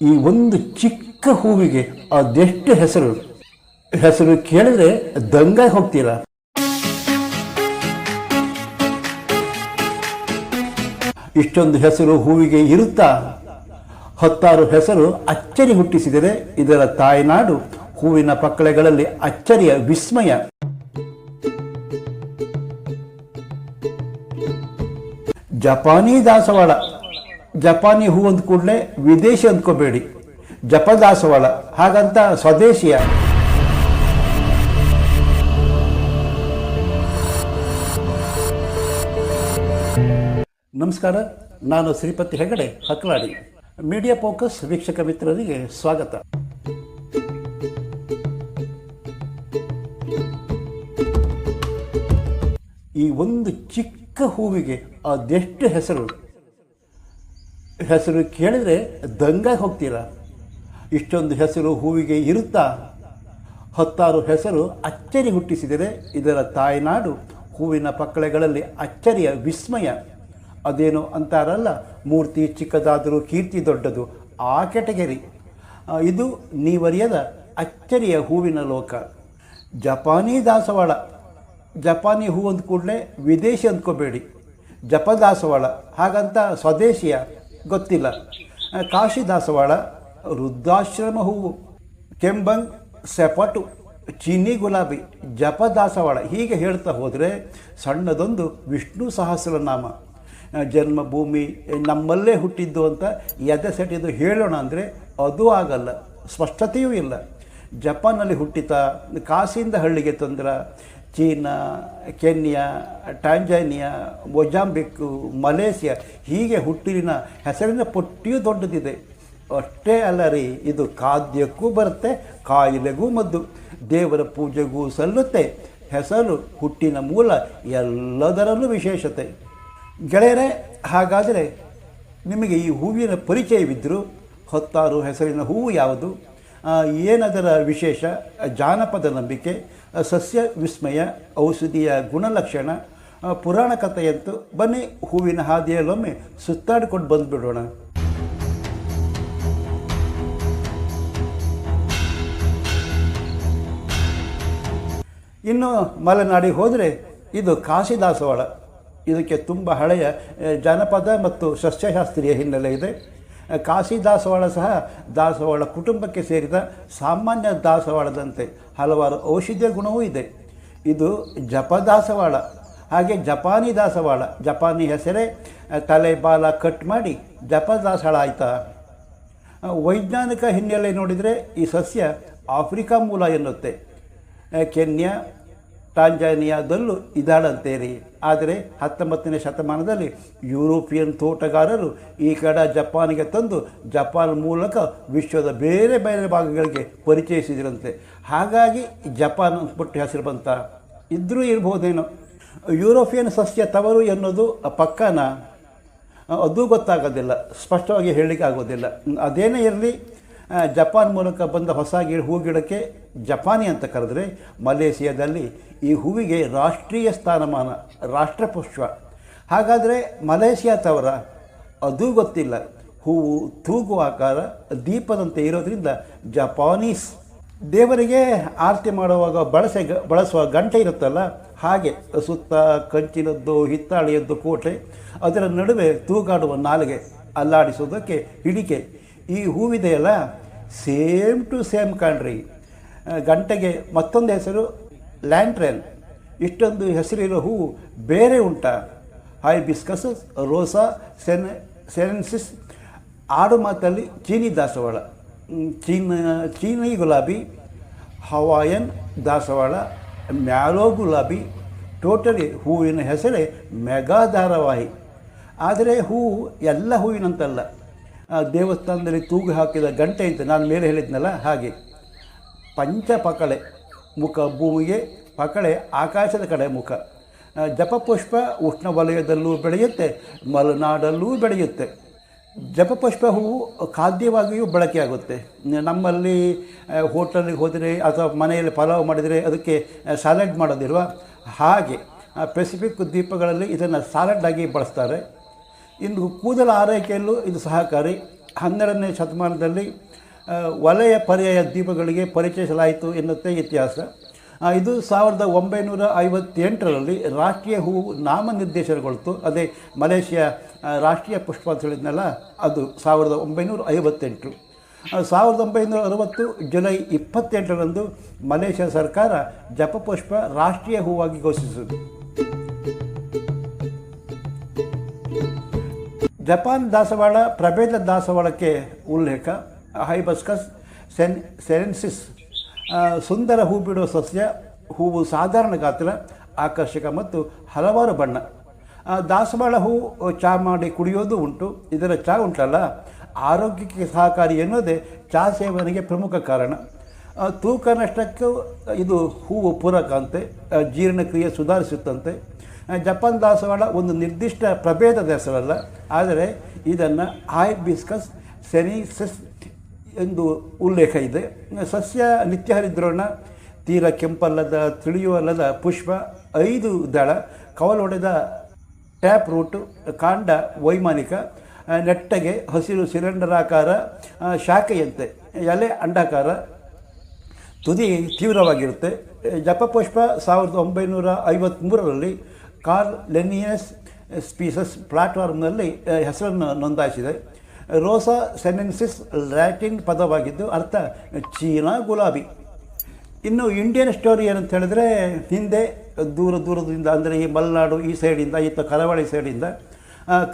ಈ ಒಂದು ಚಿಕ್ಕ ಹೂವಿಗೆ ಅದೆಷ್ಟು ಹೆಸರು ಹೆಸರು ಕೇಳಿದ್ರೆ ದಂಗ ಹೋಗ್ತೀರಾ? ಇಷ್ಟೊಂದು ಹೆಸರು ಹೂವಿಗೆ ಇರುತ್ತಾ? ಹತ್ತಾರು ಹೆಸರು ಅಚ್ಚರಿ ಹುಟ್ಟಿಸಿದರೆ ಇದರ ತಾಯ್ನಾಡು ಹೂವಿನ ಪಕ್ಕಳೆಗಳಲ್ಲಿ ಅಚ್ಚರಿಯ ವಿಸ್ಮಯ. ಜಪಾನಿ ದಾಸವಾಳ ಜಪಾನಿ ಹೂ ಅಂದ ಕೂಡಲೇ ವಿದೇಶಿ ಅಂದ್ಕೋಬೇಡಿ. ಜಪ ದಾಸವಾಳ ಹಾಗಂತ ಸ್ವದೇಶಿಯ. ನಮಸ್ಕಾರ, ನಾನು ಶ್ರೀಪತಿ ಹೆಗಡೆ, ಹಕ್ಲಾಡಿ. ಮೀಡಿಯಾ ಫೋಕಸ್ ವೀಕ್ಷಕ ಮಿತ್ರರಿಗೆ ಸ್ವಾಗತ. ಈ ಒಂದು ಚಿಕ್ಕ ಹೂವಿಗೆ ಅದೆಷ್ಟು ಹೆಸರು? ಹೆಸರು ಕೇಳಿದರೆ ದಂಗಾಗಿ ಹೋಗ್ತೀರಾ? ಇಷ್ಟೊಂದು ಹೆಸರು ಹೂವಿಗೆ ಇರುತ್ತಾ? ಹತ್ತಾರು ಹೆಸರು ಅಚ್ಚರಿ ಹುಟ್ಟಿಸಿದರೆ ಇದರ ತಾಯ್ನಾಡು ಹೂವಿನ ಪಕ್ಕಳೆಗಳಲ್ಲಿ ಅಚ್ಚರಿಯ ವಿಸ್ಮಯ. ಅದೇನು ಅಂತಾರಲ್ಲ, ಮೂರ್ತಿ ಚಿಕ್ಕದಾದರೂ ಕೀರ್ತಿ ದೊಡ್ಡದು, ಆ ಕೆಟಗರಿ. ಇದು ನೀವರಿಯದ ಅಚ್ಚರಿಯ ಹೂವಿನ ಲೋಕ. ಜಪಾನಿ ದಾಸವಾಳ. ಜಪಾನಿ ಹೂ ಅಂದ ಕೂಡಲೇ ವಿದೇಶಿ ಅಂದ್ಕೋಬೇಡಿ. ಜಪ ದಾಸವಾಳ ಹಾಗಂತ ಸ್ವದೇಶಿಯ ಗೊತ್ತಿಲ್ಲ. ಕಾಶಿ ದಾಸವಾಳ ವೃದ್ಧಾಶ್ರಮ ಹೂವು, ಕೆಂಬಂಗ್, ಸೆಪಟು, ಚೀನಿ ಗುಲಾಬಿ ಜಪ ದಾಸವಾಳ ಹೀಗೆ ಹೇಳ್ತಾ ಹೋದರೆ ಸಣ್ಣದೊಂದು ವಿಷ್ಣು ಸಹಸ್ರನಾಮ. ಜನ್ಮಭೂಮಿ ನಮ್ಮಲ್ಲೇ ಹುಟ್ಟಿದ್ದು ಅಂತ ಎದೆ ಸೆಟಿದು ಹೇಳೋಣ ಅಂದರೆ ಅದು ಆಗಲ್ಲ, ಸ್ಪಷ್ಟತೆಯೂ ಇಲ್ಲ. ಜಪಾನಲ್ಲಿ ಹುಟ್ಟಿತ ಕಾಸಿಯಿಂದ ಹಳ್ಳಿಗೆ ತಂದ್ರ China, Kenya, Tanzania Mozambique Malaysia, ಹೀಗೆ ಹುಟ್ಟಿನ ಹೆಸರಿನ ಪಟ್ಟಿಯೂ ದೊಡ್ಡದಿದೆ. ಅಷ್ಟೇ ಅಲ್ಲ ರೀ, ಇದು ಖಾದ್ಯಕ್ಕೂ ಬರುತ್ತೆ, ಕಾಯಿಲೆಗೂ ಮದ್ದು. ದೇವರ ಪೂಜೆಗೂ ಸಲ್ಲುತ್ತೆ. ಹೆಸರು, ಹುಟ್ಟಿನ ಮೂಲ, ಎಲ್ಲದರಲ್ಲೂ ವಿಶೇಷತೆ. ಗೆಳೆಯರೇ, ಹಾಗಾದರೆ ನಿಮಗೆ ಈ ಹೂವಿನ ಪರಿಚಯವಿದ್ದರೂ, ಹೊತ್ತಾರು ಹೆಸರಿನ ಹೂವು ಯಾವುದು? ಏನದರ ವಿಶೇಷ? ಜಾನಪದ ನಂಬಿಕೆ ಸಸ್ಯ ವಿಸ್ಮಯ, ಔಷಧಿಯ ಗುಣಲಕ್ಷಣ ಪುರಾಣ ಕಥೆಯಂತೂ ಬನ್ನಿ ಹೂವಿನ ಹಾದಿಯಲ್ಲೊಮ್ಮೆ ಸುತ್ತಾಡಿಕೊಂಡು ಬಂದುಬಿಡೋಣ. ಇನ್ನು ಮಲೆನಾಡಿಗೆ ಹೋದರೆ ಇದು ಕಾಶಿ ದಾಸವಾಳ ಇದಕ್ಕೆ ತುಂಬ ಹಳೆಯ ಜಾನಪದ ಮತ್ತು ಸಸ್ಯಶಾಸ್ತ್ರೀಯ ಹಿನ್ನೆಲೆ ಇದೆ. ಕಾಶಿ ದಾಸವಾಳ ಸಹ ದಾಸವಾಳ ಕುಟುಂಬಕ್ಕೆ ಸೇರಿದ ಸಾಮಾನ್ಯ ದಾಸವಾಳದಂತೆ ಹಲವಾರು ಔಷಧೀಯ ಗುಣವೂ ಇದೆ. ಇದು ಜಪದಾಸವಾಳ. ಹಾಗೆ ಜಪಾನಿ ದಾಸವಾಳ. ಜಪಾನಿ ಹೆಸರೇ ತಲೆ ಬಾಲ ಕಟ್ ಮಾಡಿ ಜಪ ಆಯಿತಾ? ವೈಜ್ಞಾನಿಕ ಹಿನ್ನೆಲೆ ನೋಡಿದರೆ ಈ ಸಸ್ಯ ಆಫ್ರಿಕಾ ಮೂಲ ಎನ್ನುತ್ತೆ. ಕೆನ್ಯಾ ಟಾಂಜಾನಿಯಾದಲ್ಲೂ ಇದಾಳಂತೇರಿ ಆದರೆ ಹತ್ತೊಂಬತ್ತನೇ ಶತಮಾನದಲ್ಲಿ ಯುರೋಪಿಯನ್ ತೋಟಗಾರರು ಈ ಕಡ ಜಪಾನಿಗೆ ತಂದು ಜಪಾನ್ ಮೂಲಕ ವಿಶ್ವದ ಬೇರೆ ಬೇರೆ ಭಾಗಗಳಿಗೆ ಪರಿಚಯಿಸಿದ್ರಂತೆ. ಹಾಗಾಗಿ ಜಪಾನ್ ಅಂದ್ಬಿಟ್ಟು ಹೆಸರು ಬಂತ. ಇದ್ರೂ ಇರ್ಬೋದೇನೋ. ಯುರೋಪಿಯನ್ ಸಸ್ಯ ತವರು ಎನ್ನುವುದು ಪಕ್ಕನ? ಅದು ಗೊತ್ತಾಗೋದಿಲ್ಲ. ಸ್ಪಷ್ಟವಾಗಿ ಹೇಳಲಿಕ್ಕೆ ಆಗೋದಿಲ್ಲ. ಅದೇನೇ ಇರಲಿ ಜಪಾನ್ ಮೂಲಕ ಬಂದ ಹೊಸ ಗಿಡ ಹೂ ಗಿಡಕ್ಕೆ ಜಪಾನಿ ಅಂತ ಕರೆದ್ರೆ ಮಲೇಷಿಯಾದಲ್ಲಿ ಈ ಹೂವಿಗೆ ರಾಷ್ಟ್ರೀಯ ಸ್ಥಾನಮಾನ ರಾಷ್ಟ್ರಪುಷ್ಪ ಹಾಗಾದರೆ ಮಲೇಷಿಯಾ ತವರ ಅದು ಗೊತ್ತಿಲ್ಲ. ಹೂವು ತೂಗು ಆಕಾರ ದೀಪದಂತೆ ಇರೋದರಿಂದ ಜಪಾನೀಸ್ ದೇವರಿಗೆ ಆರತಿ ಮಾಡುವಾಗ ಬಳಸೆ, ಬಳಸುವ ಗಂಟೆ ಇರುತ್ತಲ್ಲ, ಹಾಗೆ ಸುತ್ತ ಕಂಚಿನದ್ದು, ಹಿತ್ತಾಳೆಯದ್ದು ಕೋಟೆ, ಅದರ ನಡುವೆ ತೂಗಾಡುವ ನಾಲಿಗೆ ಅಲ್ಲಾಡಿಸೋದಕ್ಕೆ ಹಿಡಿಕೆ. ಈ ಹೂವಿದೆಯಲ್ಲ ಸೇಮ್ ಟು ಸೇಮ್ ಕಾಣ್ರಿ. ಗಂಟೆಗೆ ಮತ್ತೊಂದು ಹೆಸರು ಲ್ಯಾಂಟ್ರೆನ್ ಇಷ್ಟೊಂದು ಹೆಸರಿರೋ ಹೂವು ಬೇರೆ ಉಂಟಾ. ಹೈಬಿಸ್ಕಸ್, ರೋಸಾ, ಸೆನ್, ಸೆನೆನ್ಸಿಸ್ ಆಡು ಮಾತಲ್ಲಿ ಚೀನಿ ದಾಸವಾಳ. ಚೀನ, ಚೀನಿ ಗುಲಾಬಿ, ಹವಾಯನ್ ದಾಸವಾಳ, ಮ್ಯಾಲೋ ಗುಲಾಬಿ, ಟೋಟಲಿ ಹೂವಿನ ಹೆಸರೇ ಮೆಗಾ ಧಾರಾವಾಹಿ ಆದರೆ ಹೂವು ಎಲ್ಲ ಹೂವಿನಂತಲ್ಲ. ದೇವಸ್ಥಾನದಲ್ಲಿ ತೂಗು ಹಾಕಿದ ಗಂಟೆ ಅಂತ ನಾನು ಮೇಲೆ ಹೇಳಿದ್ನಲ್ಲ ಹಾಗೆ. ಪಂಚಪಕಳೆ ಮುಖ ಭೂಮಿಗೆ ಪಕಳೆ ಆಕಾಶದ ಕಡೆ ಮುಖ. ಜಪಪುಷ್ಪ ಉಷ್ಣವಲಯದಲ್ಲೂ ಬೆಳೆಯುತ್ತೆ, ಮಲೆನಾಡಲ್ಲೂ ಬೆಳೆಯುತ್ತೆ. ಜಪಪುಷ್ಪ ಹೂವು ಖಾದ್ಯವಾಗಿಯೂ ಬಳಕೆಯಾಗುತ್ತೆ. ನಮ್ಮಲ್ಲಿ ಹೋಟೆಲ್ಗೆ ಹೋದರೆ ಅಥವಾ ಮನೆಯಲ್ಲಿ ಪಲಾವ್ ಮಾಡಿದರೆ ಅದಕ್ಕೆ ಸ್ಯಾಲಡ್ ಮಾಡೋದಿರುವ ಹಾಗೆ ಪೆಸಿಫಿಕ್ ದ್ವೀಪಗಳಲ್ಲಿ ಇದನ್ನು ಸಾಲಡ್ ಆಗಿ ಬಳಸ್ತಾರೆ. ಇನ್ನು ಕೂದಲ ಆರೈಕೆಯಲ್ಲೂ ಇದು ಸಹಕಾರಿ. ಹನ್ನೆರಡನೇ ಶತಮಾನದಲ್ಲಿ ವಲಯ ಪರ್ಯಾಯ ದ್ವೀಪಗಳಿಗೆ ಪರಿಚಯಿಸಲಾಯಿತು ಎನ್ನುತ್ತೆ ಇತಿಹಾಸ. ಇದು ಸಾವಿರದ ಒಂಬೈನೂರ ಐವತ್ತೆಂಟರಲ್ಲಿ ರಾಷ್ಟ್ರೀಯ ಹೂವು ನಾಮನಿರ್ದೇಶನಗೊಳ್ತು. ಅದೇ ಮಲೇಷ್ಯಾ ರಾಷ್ಟ್ರೀಯ ಪುಷ್ಪ ಅಂತ ಹೇಳಿದ್ನಲ್ಲ, ಅದು ಸಾವಿರದ ಒಂಬೈನೂರ ಐವತ್ತೆಂಟು. ಸಾವಿರದ ಒಂಬೈನೂರ ಅರವತ್ತು ಜುಲೈ ಇಪ್ಪತ್ತೆಂಟರಂದು ಮಲೇಷ್ಯಾ ಸರ್ಕಾರ ಜಪಪುಷ್ಪ ರಾಷ್ಟ್ರೀಯ ಹೂವಾಗಿ ಘೋಷಿಸಿತು. ಜಪಾನ್ ದಾಸವಾಳ ಪ್ರಭೇದ ದಾಸವಾಳಕ್ಕೆ ಉಲ್ಲೇಖ. ಹೈಬಸ್ಕಸ್, ಸೆನ್, ಸೆರೆನ್ಸಿಸ್ ಸುಂದರ ಹೂ ಬಿಡುವ ಸಸ್ಯ, ಹೂವು ಸಾಧಾರಣ ಗಾತ್ರ, ಆಕರ್ಷಕ ಮತ್ತು ಹಲವಾರು ಬಣ್ಣ. ದಾಸವಾಳ ಹೂ ಚಹಾ ಮಾಡಿ ಕುಡಿಯೋದು ಉಂಟು. ಇದರ ಚಹಾ ಉಂಟಲ್ಲ, ಆರೋಗ್ಯಕ್ಕೆ ಸಹಕಾರಿ ಎನ್ನುವುದೇ ಚಹಾ ಸೇವನೆಗೆ ಪ್ರಮುಖ ಕಾರಣ. ತೂಕ ನಷ್ಟಕ್ಕೂ ಇದು ಹೂವು ಪೂರಕ ಅಂತೆ ಜೀರ್ಣಕ್ರಿಯೆ ಸುಧಾರಿಸುತ್ತಂತೆ. ಜಪಾನ್ ದಾಸವಾಳ ಒಂದು ನಿರ್ದಿಷ್ಟ ಪ್ರಭೇದದ ಹೆಸರಲ್ಲ ಆದರೆ ಇದನ್ನು ಹೈಬಿಸ್ಕಸ್ ಸೆನಿಸಸ್ ಎಂದು ಉಲ್ಲೇಖ ಇದೆ. ಸಸ್ಯ ನಿತ್ಯ ಹರಿದ್ರೋಣ, ತೀರ ಕೆಂಪಲ್ಲದ ತಿಳಿಯುವಲ್ಲದ ಪುಷ್ಪ, ಐದು ದಳ ಕವಲೊಡೆದ ಟ್ಯಾಪ್ ರೂಟು, ಕಾಂಡ ವೈಮಾನಿಕ, ನೆಟ್ಟಗೆ ಹಸಿರು ಸಿಲಿಂಡರಾಕಾರ, ಶಾಖೆಯಂತೆ, ಎಲೆ ಅಂಡಾಕಾರ, ತುದಿ ತೀವ್ರವಾಗಿರುತ್ತೆ. ಜಪಪುಷ್ಪ ಸಾವಿರದ ಒಂಬೈನೂರ ಐವತ್ತ್ಮೂರರಲ್ಲಿ ಕಾರ್ಲ್ ಲೆನಿಯಸ್ ಸ್ಪೀಸಸ್ ಪ್ಲಾಟ್ಫಾರ್ಮ್ನಲ್ಲಿ ಹೆಸರನ್ನು ನೋಂದಾಯಿಸಿದೆ. ರೋಸಾ ಸೆನೆನ್ಸಿಸ್ ಲ್ಯಾಟಿನ್ ಪದವಾಗಿದ್ದು ಅರ್ಥ ಚೀನಾ ಗುಲಾಬಿ. ಇನ್ನು ಇಂಡಿಯನ್ ಸ್ಟೋರಿ ಏನಂತ ಹೇಳಿದ್ರೆ, ಹಿಂದೆ ದೂರ ದೂರದಿಂದ ಅಂದರೆ ಈ ಮಲೆನಾಡು ಈ ಸೈಡಿಂದ ಈತ ಕರಾವಳಿ ಸೈಡಿಂದ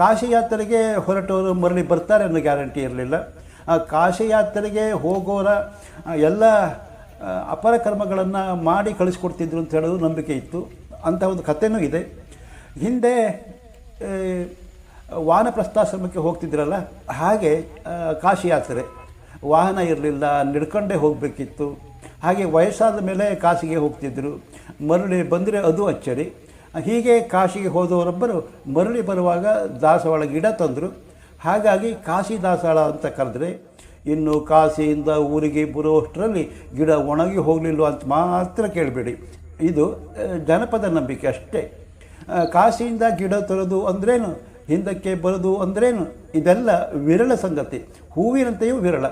ಕಾಶಿ ಯಾತ್ರೆಗೆ ಹೊರಟವರು ಮರಳಿ ಬರ್ತಾರೆ ಅನ್ನೋ ಗ್ಯಾರಂಟಿ ಇರಲಿಲ್ಲ. ಕಾಶಿ ಯಾತ್ರೆಗೆ ಹೋಗೋರ ಎಲ್ಲ ಅಪರ ಕರ್ಮಗಳನ್ನು ಮಾಡಿ ಕಳಿಸ್ಕೊಡ್ತಿದ್ರು ಅಂತ ಹೇಳೋದು ನಂಬಿಕೆ ಇತ್ತು. ಅಂಥ ಒಂದು ಕಥೆನೂ ಇದೆ. ಹಿಂದೆ ವಾನಪ್ರಸ್ಥಾಶ್ರಮಕ್ಕೆ ಹೋಗ್ತಿದ್ರಲ್ಲ? ಹಾಗೆ ಕಾಶಿ ಯಾತ್ರೆ ವಾಹನ ಇರಲಿಲ್ಲ, ನಡ್ಕೊಂಡೇ ಹೋಗಬೇಕಿತ್ತು. ಹಾಗೆ ವಯಸ್ಸಾದ ಮೇಲೆ ಕಾಶಿಗೆ ಹೋಗ್ತಿದ್ದರು ಮರಳಿ ಬಂದರೆ ಅದು ಅಚ್ಚರಿ. ಹೀಗೆ ಕಾಶಿಗೆ ಹೋದವರೊಬ್ಬರು ಮರಳಿ ಬರುವಾಗ ದಾಸವಾಳ ಗಿಡ ತಂದರು. ಹಾಗಾಗಿ ಕಾಶಿ ದಾಸವಾಳ ಅಂತ ಕರೆದ್ರೆ, ಇನ್ನು ಕಾಶಿಯಿಂದ ಊರಿಗೆ ಬರುವಷ್ಟರಲ್ಲಿ ಗಿಡ ಒಣಗಿ ಹೋಗಲಿಲ್ಲ ಅಂತ ಮಾತ್ರ ಕೇಳಬೇಡಿ. ಇದು ಜನಪದ ನಂಬಿಕೆ ಅಷ್ಟೇ. ಕಾಶಿಯಿಂದ ಗಿಡ ತರೋದು ಅಂದ್ರೇನು? ಹಿಂದಕ್ಕೆ ಬರೋದು ಅಂದ್ರೇನು? ಇದೆಲ್ಲ ವಿರಳ ಸಂಗತಿ. ಹೂವಿನಂತೆಯೂ ವಿರಳ.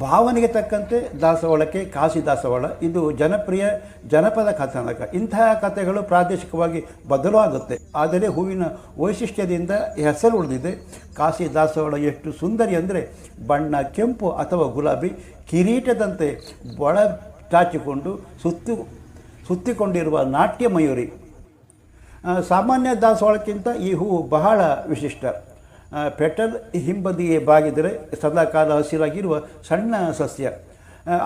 ಭಾವನೆಗೆ ತಕ್ಕಂತೆ ದಾಸವಾಳಕ್ಕೆ ಕಾಶಿ ದಾಸವಾಳ. ಇದು ಜನಪ್ರಿಯ ಜನಪದ ಕಥಾನಕ. ಇಂತಹ ಕಥೆಗಳು ಪ್ರಾದೇಶಿಕವಾಗಿ ಬದಲಾಗುತ್ತೆ ಆದರೆ ಹೂವಿನ ವೈಶಿಷ್ಟ್ಯದಿಂದ ಹೆಸರು ಉಳಿದಿದೆ. ಕಾಶಿ ದಾಸವಾಳ ಎಷ್ಟು ಸುಂದರಿ ಅಂದರೆ ಬಣ್ಣ, ಕೆಂಪು ಅಥವಾ ಗುಲಾಬಿ ಕಿರೀಟದಂತೆ ಬಳ ಚಾಚಿಕೊಂಡು ಸುತ್ತು, ಸುತ್ತಿಕೊಂಡಿರುವ ನಾಟ್ಯ ಮಯೂರಿ ಸಾಮಾನ್ಯ ದಾಸವಾಳಕ್ಕಿಂತ ಈ ಹೂವು ಬಹಳ ವಿಶಿಷ್ಟ. ಪೆಟಲ್ ಹಿಂಬದಿಗೆ ಬಾಗಿದರೆ ಸದಾಕಾಲ ಹಸಿರಾಗಿರುವ ಸಣ್ಣ ಸಸ್ಯ.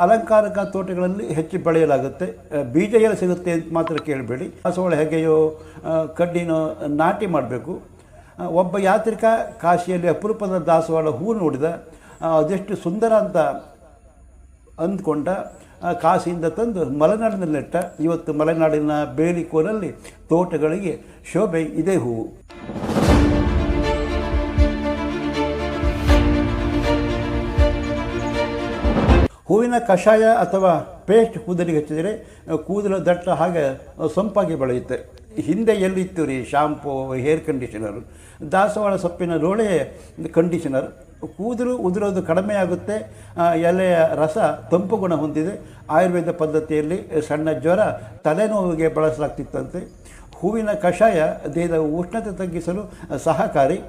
ಅಲಂಕಾರಕ ತೋಟಗಳಲ್ಲಿ ಹೆಚ್ಚು ಬೆಳೆಯಲಾಗುತ್ತೆ. ಬೀಜ ಎಲ್ಲ ಸಿಗುತ್ತೆ ಅಂತ ಮಾತ್ರ ಕೇಳಬೇಡಿ. ದಾಸವಾಳ ಹೇಗೆಯೋ ಕಡ್ಡಿನೋ ನಾಟಿ ಮಾಡಬೇಕು. ಒಬ್ಬ ಯಾತ್ರಿಕ ಕಾಶಿಯಲ್ಲಿ ಅಪರೂಪದ ದಾಸವಾಳ ಹೂ ನೋಡಿದ ಅದೆಷ್ಟು ಸುಂದರ ಅಂತ ಅಂದ್ಕೊಂಡ ಆ, ಕಾಸಿಯಿಂದ ತಂದು ಮಲೆನಾಡಿನಲ್ಲಿ ನೆಟ್ಟ ಇವತ್ತು ಮಲೆನಾಡಿನ ಬೇಲಿಕೋನಲ್ಲಿ ತೋಟಗಳಿಗೆ ಶೋಭೆ ಇದೇ ಹೂವು ಹೂವಿನ ಕಷಾಯ ಅಥವಾ ಪೇಸ್ಟ್ ಕೂದಲಿಗೆ ಹಚ್ಚಿದರೆ ಕೂದಲು ದಟ್ಟ ಹಾಗೆ ಸೊಂಪಾಗಿ ಬೆಳೆಯುತ್ತೆ. ಹಿಂದೆ ಎಲ್ಲಿತ್ತು ರೀ? Shampoo hair conditioner. ದಾಸವಾಳ ಸೊಪ್ಪಿನ ರೋಳೆ ಕಂಡೀಷನರ್. ಕೂದಲು ಉದುರೋದು ಕಡಿಮೆ ಆಗುತ್ತೆ. ಆ, ಎಲೆಯ ರಸ ತಂಪು ಗುಣ ಹೊಂದಿದೆ. ಆಯುರ್ವೇದ ಪದ್ಧತಿಯಲ್ಲಿ ಸಣ್ಣ ಜ್ವರ ತಲೆನೋವಿಗೆ ಬಳಸಲಾಗ್ತಿತ್ತಂತೆ. ಹೂವಿನ ಕಷಾಯ ದೇಹದ ಉಷ್ಣತೆ ತಗ್ಗಿಸಲು ಸಹಕಾರಿ.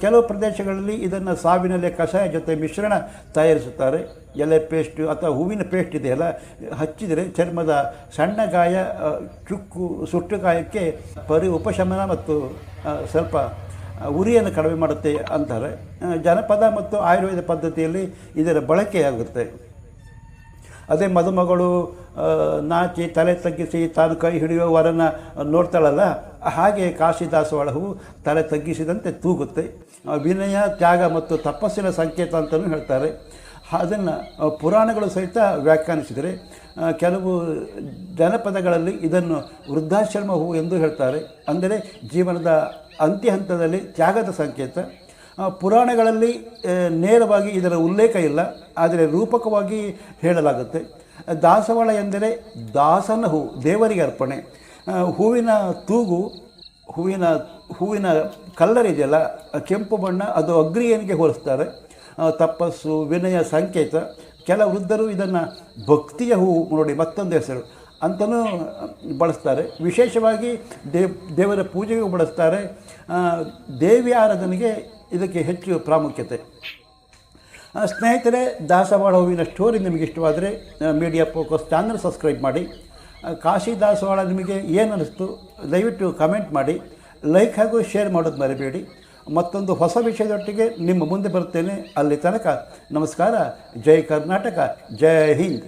ಕೆಲವು ಪ್ರದೇಶಗಳಲ್ಲಿ ಇದನ್ನು ಸಾವಿನಲ್ಲಿ ಕಷಾಯ ಜೊತೆ ಮಿಶ್ರಣ ತಯಾರಿಸುತ್ತಾರೆ. ಎಲೆ ಪೇಸ್ಟ್ ಅಥವಾ ಹೂವಿನ ಪೇಸ್ಟ್ ಇದೆಯಲ್ಲ ಹಚ್ಚಿದರೆ ಚರ್ಮದ ಸಣ್ಣ ಗಾಯ ಚುಕ್ಕು ಸುಟ್ಟು ಗಾಯಕ್ಕೆ ಪರಿ ಉಪಶಮನ ಮತ್ತು ಸ್ವಲ್ಪ ಉರಿಯನ್ನು ಕಡಿಮೆ ಮಾಡುತ್ತೆ ಅಂತಾರೆ. ಜನಪದ ಮತ್ತು ಆಯುರ್ವೇದ ಪದ್ಧತಿಯಲ್ಲಿ ಇದರ ಬಳಕೆಯಾಗುತ್ತೆ ಅದೇ ಮದುಮಗಳು ನಾಚಿ, ತಲೆ ತಗ್ಗಿಸಿ ತಾನು ಕೈ ಹಿಡಿಯುವ ವರನ ನೋಡ್ತಾಳಲ್ಲ, ಹಾಗೆ ಕಾಶಿದಾಸವಾಳ ಹೂವು ತಲೆ ತಗ್ಗಿಸಿದಂತೆ ತೂಗುತ್ತೆ. ವಿನಯ, ತ್ಯಾಗ ಮತ್ತು ತಪಸ್ಸಿನ ಸಂಕೇತ ಅಂತಲೂ ಹೇಳ್ತಾರೆ. ಅದನ್ನು ಪುರಾಣಗಳು ಸಹಿತ ವ್ಯಾಖ್ಯಾನಿಸಿದರೆ ಕೆಲವು ಜನಪದಗಳಲ್ಲಿ ಇದನ್ನು ವೃದ್ಧಾಶ್ರಮ ಹೂವು ಎಂದು ಹೇಳ್ತಾರೆ. ಅಂದರೆ ಜೀವನದ ಅಂತ್ಯ ಹಂತದಲ್ಲಿ ತ್ಯಾಗದ ಸಂಕೇತ. ಪುರಾಣಗಳಲ್ಲಿ ನೇರವಾಗಿ ಇದರ ಉಲ್ಲೇಖ ಇಲ್ಲ. ಆದರೆ ರೂಪಕವಾಗಿ ಹೇಳಲಾಗುತ್ತೆ. ದಾಸವಾಳ ಎಂದರೆ ದಾಸನ ಹೂ, ದೇವರಿಗೆ ಅರ್ಪಣೆ. ಹೂವಿನ ತೂಗು, ಹೂವಿನ ಹೂವಿನ ಕಲ್ಲರ್ ಇದೆಯಲ್ಲ ಕೆಂಪು ಬಣ್ಣ, ಅದು ಅಗ್ರಿಯನಿಗೆ ಹೋಲಿಸ್ತಾರೆ. ತಪಸ್ಸು, ವಿನಯ, ಸಂಕೇತ. ಕೆಲ ವೃದ್ಧರು ಇದನ್ನು ಭಕ್ತಿಯ ಹೂವು ನೋಡಿ ಮತ್ತೊಂದು ಹೆಸರು ಅಂತಲೂ ಬಳಸ್ತಾರೆ. ವಿಶೇಷವಾಗಿ ದೇವ್ ದೇವರ ಪೂಜೆಗೂ ಬಳಸ್ತಾರೆ. ದೇವಿ ಆರಾಧನೆಗೆ ಇದಕ್ಕೆ ಹೆಚ್ಚು ಪ್ರಾಮುಖ್ಯತೆ. ಸ್ನೇಹಿತರೆ ದಾಸವಾಳ ಹೂವಿನ ಸ್ಟೋರಿ ನಿಮಗೆ ಇಷ್ಟವಾದರೆ ಮೀಡಿಯಾ ಫೋಕಸ್ ಚಾನಲ್ ಸಬ್ಸ್ಕ್ರೈಬ್ ಮಾಡಿ. ಕಾಶಿ ದಾಸವಾಳ ನಿಮಗೆ ಏನು ಅನ್ನಿಸ್ತು ದಯವಿಟ್ಟು ಕಮೆಂಟ್ ಮಾಡಿ. ಲೈಕ್ ಹಾಗೂ ಶೇರ್ ಮಾಡೋದು ಮರಿಬೇಡಿ. ಮತ್ತೊಂದು ಹೊಸ ವಿಷಯದೊಟ್ಟಿಗೆ ನಿಮ್ಮ ಮುಂದೆ ಬರ್ತೇನೆ ಅಲ್ಲಿ ತನಕ ನಮಸ್ಕಾರ. ಜೈ ಕರ್ನಾಟಕ. ಜೈ ಹಿಂದ್.